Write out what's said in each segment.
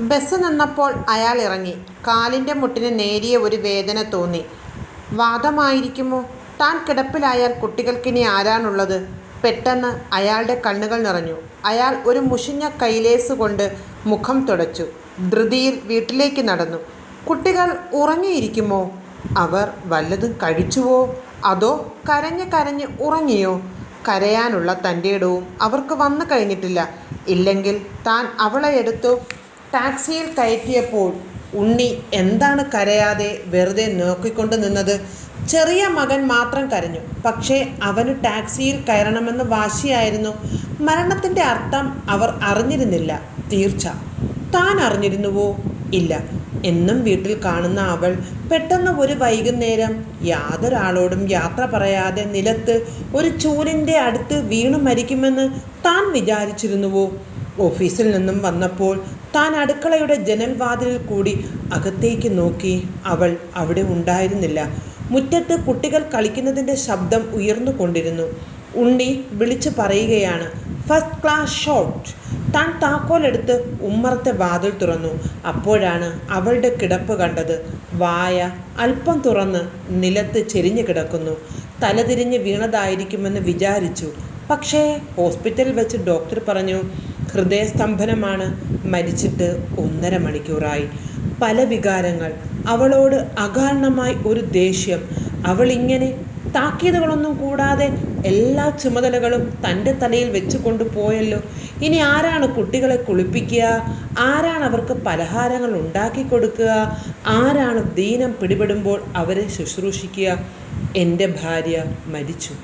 Bus നിന്നപ്പോൾ അയാൾ ഇറങ്ങി. കാലിന്റെ മുട്ടിന് നേരിയ ഒരു വേദന തോന്നി. വാദമായിരിക്കുമോ? താൻ കിടപ്പിലായാൽ കുട്ടികൾക്കിനി ആരാണുള്ളത്? പെട്ടെന്ന് അയാളുടെ കണ്ണുകൾ നിറഞ്ഞു. അയാൾ ഒരു മുഷിഞ്ഞ കൈലേസ് കൊണ്ട് മുഖം തുടച്ചു. ധൃതിയിൽ വീട്ടിലേക്ക് നടന്നു. കുട്ടികൾ ഉറങ്ങിയിരിക്കുമോ? അവർ വല്ലതും കഴിച്ചുവോ? അതോ കരഞ്ഞ് കരഞ്ഞ് ഉറങ്ങിയോ? കരയാനുള്ള തന്റെ ഇടവും അവർക്ക് വന്നു കഴിഞ്ഞിട്ടില്ല. ഇല്ലെങ്കിൽ താൻ അവളെ എടുത്തു ടാക്സിയിൽ കയറ്റിയപ്പോൾ ഉണ്ണി എന്താണ് കരയാതെ വെറുതെ നോക്കിക്കൊണ്ട് നിന്നത്? ചെറിയ മകൻ മാത്രം കരഞ്ഞു. പക്ഷേ അവന് ടാക്സിയിൽ കയറണമെന്ന് വാശിയായിരുന്നു. മരണത്തിന്റെ അർത്ഥം അവർ അറിഞ്ഞിരുന്നില്ല. തീർച്ച. താൻ അറിഞ്ഞിരുന്നുവോ? ഇല്ല. എന്നും വീട്ടിൽ കാണുന്ന അവൾ പെട്ടെന്ന് ഒരു വൈകുന്നേരം യാതൊരാളോടും യാത്ര പറയാതെ നിലത്ത് ഒരു ചൂലിന്റെ അടുത്ത് വീണു മരിക്കുമെന്ന് താൻ വിചാരിച്ചിരുന്നുവോ? ഓഫീസിൽ നിന്നും വന്നപ്പോൾ താൻ അടുക്കളയുടെ ജനൽവാതിലിൽ കൂടി അകത്തേക്ക് നോക്കി. അവൾ അവിടെ ഉണ്ടായിരുന്നില്ല. മുറ്റത്ത് കുട്ടികൾ കളിക്കുന്നതിന്റെ ശബ്ദം ഉയർന്നു കൊണ്ടിരുന്നു. ഉണ്ണി വിളിച്ചു പറയുകയാണ് ഫസ്റ്റ് ക്ലാസ് ഷോട്ട് താൻ താക്കോലെടുത്ത് ഉമ്മറത്തെ വാതിൽ തുറന്നു. അപ്പോഴാണ് അവളുടെ കിടപ്പ് കണ്ടത്. വായ അല്പം തുറന്ന് നിലത്ത് ചെരിഞ്ഞു കിടക്കുന്നു. തലതിരിഞ്ഞ് വീണതായിരിക്കുമെന്ന് വിചാരിച്ചു. പക്ഷേ ഹോസ്പിറ്റലിൽ വെച്ച് ഡോക്ടർ പറഞ്ഞു ഹൃദയസ്തംഭനമാണ് മരിച്ചിട്ട് ഒന്നര മണിക്കൂറായി. പല വികാരങ്ങൾ. അവളോട് അകാരണമായി ഒരു ദേഷ്യം. അവളിങ്ങനെ താക്കീതുകളൊന്നും കൂടാതെ എല്ലാ ചുമതലകളും തന്റെ തലയിൽ വെച്ച് കൊണ്ടുപോയല്ലോ ഇനി ആരാണ് കുട്ടികളെ കുളിപ്പിക്കുക? ആരാണ് അവർക്ക് പലഹാരങ്ങൾ ഉണ്ടാക്കി കൊടുക്കുക? ആരാണ് ദീനം പിടിപെടുമ്പോൾ അവരെ ശുശ്രൂഷിക്കുക? എന്റെ ഭാര്യ മരിച്ചു.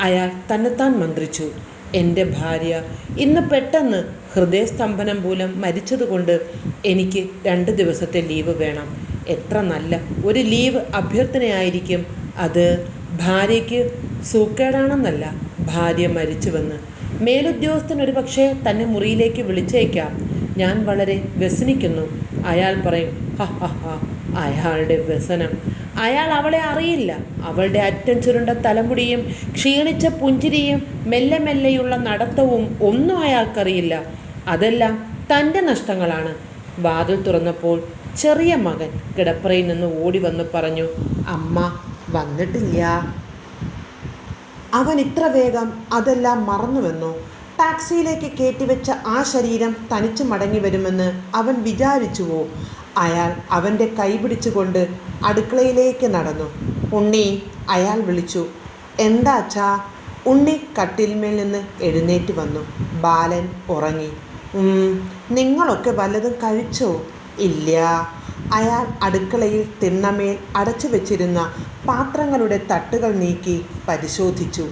അയാൾ തന്നെത്താൻ മന്ത്രിച്ചു. എന്റെ ഭാര്യ ഇന്ന് പെട്ടെന്ന് ഹൃദയസ്തംഭനം മൂലം മരിച്ചതുകൊണ്ട് എനിക്ക് രണ്ട് ദിവസത്തെ ലീവ് വേണം. എത്ര നല്ല ഒരു ലീവ് അഭ്യർത്ഥനയായിരിക്കും അത്. ഭാര്യയ്ക്ക് സൂക്കേടാണെന്നല്ല ഭാര്യ മരിച്ചുവെന്ന്. മേലുദ്യോഗസ്ഥൻ ഒരു പക്ഷേ തന്നെ മുറിയിലേക്ക് വിളിച്ചേക്കാം. ഞാൻ വളരെ വ്യസനിക്കുന്നു. അയാൾ പറയും ഹ ഹ ഹ അയാളുടെ വ്യസനം. അയാൾ അവളെ അറിയില്ല. അവളുടെ അറ്റം ചുരുണ്ട തലമുടിയും ക്ഷീണിച്ച പുഞ്ചിരിയും മെല്ലെ മെല്ലെയുള്ള നടത്തവും ഒന്നും അയാൾക്കറിയില്ല. അതെല്ലാം തന്റെ നഷ്ടങ്ങളാണ്. വാതിൽ തുറന്നപ്പോൾ ചെറിയ മകൻ കിടപ്പറയിൽ നിന്ന് ഓടി വന്ന് പറഞ്ഞു അമ്മ വന്നിട്ടില്ല. അവൻ ഇത്ര വേഗം അതെല്ലാം മറന്നുവെന്നോ? ടാക്സിയിലേക്ക് കയറ്റിവെച്ച ആ ശരീരം തനിച്ച് മടങ്ങി വരുമെന്ന് അവൻ വിചാരിച്ചുവോ? അയാൾ അവന്റെ കൈ പിടിച്ചുകൊണ്ട് അടുക്കളയിലേക്ക് നടന്നു. ഉണ്ണി അയാൾ വിളിച്ചു എന്താ അച്ഛാ? ഉണ്ണി കട്ടിൽമേൽ നിന്ന് എഴുന്നേറ്റ് വന്നു. ബാലൻ ഉറങ്ങി "ഉം, നിങ്ങളൊക്കെ വല്ലതും കഴിച്ചോ? ഇല്ല. അയാൾ അടുക്കളയിൽ തിണ്ണമേൽ അടച്ചു വെച്ചിരുന്ന പാത്രങ്ങളുടെ തട്ടുകൾ നീക്കി പരിശോധിച്ചു.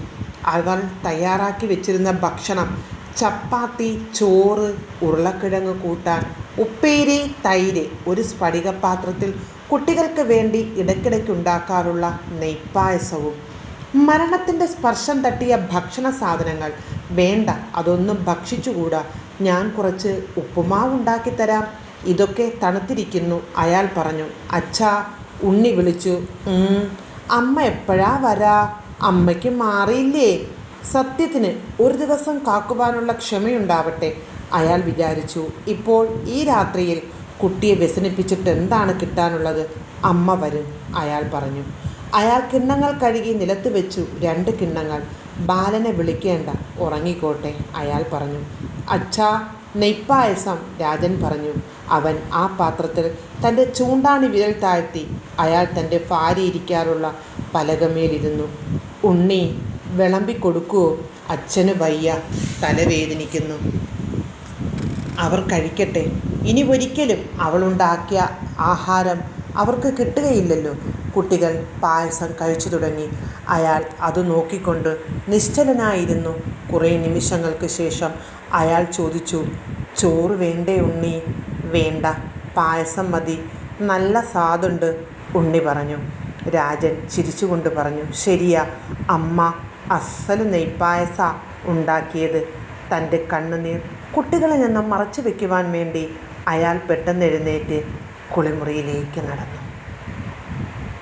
അവർ തയ്യാറാക്കി വെച്ചിരുന്ന ഭക്ഷണം ചപ്പാത്തി ചോറ് ഉരുളക്കിഴങ്ങ് കൂട്ടാൻ ഉപ്പേരി തൈര് ഒരു സ്ഫടികപാത്രത്തിൽ കുട്ടികൾക്ക് വേണ്ടി ഇടയ്ക്കിടയ്ക്ക് ഉണ്ടാക്കാറുള്ള നെയ്പ്പായസവും മരണത്തിന്റെ സ്പർശം തട്ടിയ ഭക്ഷണ സാധനങ്ങൾ. വേണ്ട അതൊന്നും ഭക്ഷിച്ചുകൂടാ. ഞാൻ കുറച്ച് ഉപ്പുമാവ് ഉണ്ടാക്കിത്തരാം. ഇതൊക്കെ തണുത്തിരിക്കുന്നു അയാൾ പറഞ്ഞു. അച്ഛാ ഉണ്ണി വിളിച്ചു. അമ്മ എപ്പോഴാ വരാ? അമ്മയ്ക്ക് മാറിയില്ലേ? സത്യത്തിന് ഒരു ദിവസം കാക്കുവാനുള്ള ക്ഷമയുണ്ടാവട്ടെ? അയാൾ വിചാരിച്ചു ഇപ്പോൾ ഈ രാത്രിയിൽ കുട്ടിയെ വ്യസനിപ്പിച്ചിട്ട് എന്താണ് കിട്ടാനുള്ളത്? അമ്മ വരും അയാൾ പറഞ്ഞു. അയാൾ കിണ്ണങ്ങൾ കഴുകി നിലത്ത് വെച്ചു രണ്ട് കിണ്ണങ്ങൾ. ബാലനെ വിളിക്കേണ്ട. ഉറങ്ങിക്കോട്ടെ അയാൾ പറഞ്ഞു. അച്ഛാ നെയ്പ്പായസം രാജൻ പറഞ്ഞു. അവൻ ആ പാത്രത്തിൽ തന്റെ ചൂണ്ടാണി വിരൽ താഴ്ത്തി അയാൾ തന്റെ ഭാര്യ ഇരിക്കാറുള്ള പലകമേലിരുന്നു. ഉണ്ണി വിളമ്പിക്കൊടുക്കുവോ? അച്ഛന് വയ്യ. തലവേദനിക്കുന്നു. അവർ കഴിക്കട്ടെ. ഇനി ഒരിക്കലും അവളുണ്ടാക്കിയ ആഹാരം അവർക്ക് കിട്ടുകയില്ലല്ലോ. കുട്ടികൾ പായസം കഴിച്ചു തുടങ്ങി. അയാൾ അത് നോക്കിക്കൊണ്ട് നിശ്ചലനായിരുന്നു. കുറേ നിമിഷങ്ങൾക്ക് ശേഷം അയാൾ ചോദിച്ചു ചോറ് വേണ്ടേ ഉണ്ണി? വേണ്ട. പായസം മതി. നല്ല സ്വാദുണ്ട് ഉണ്ണി പറഞ്ഞു. രാജൻ ചിരിച്ചുകൊണ്ട് പറഞ്ഞു ശരിയാ. അമ്മ അസൽ നെയ്പ്പായസ ഉണ്ടാക്കിയത്. തന്റെ കണ്ണുനീർ കുട്ടികളിൽ നിന്നും മറച്ചു വയ്ക്കുവാൻ വേണ്ടി അയാൾ പെട്ടെന്ന് എഴുന്നേറ്റ് കുളിമുറിയിലേക്ക് നടന്നു.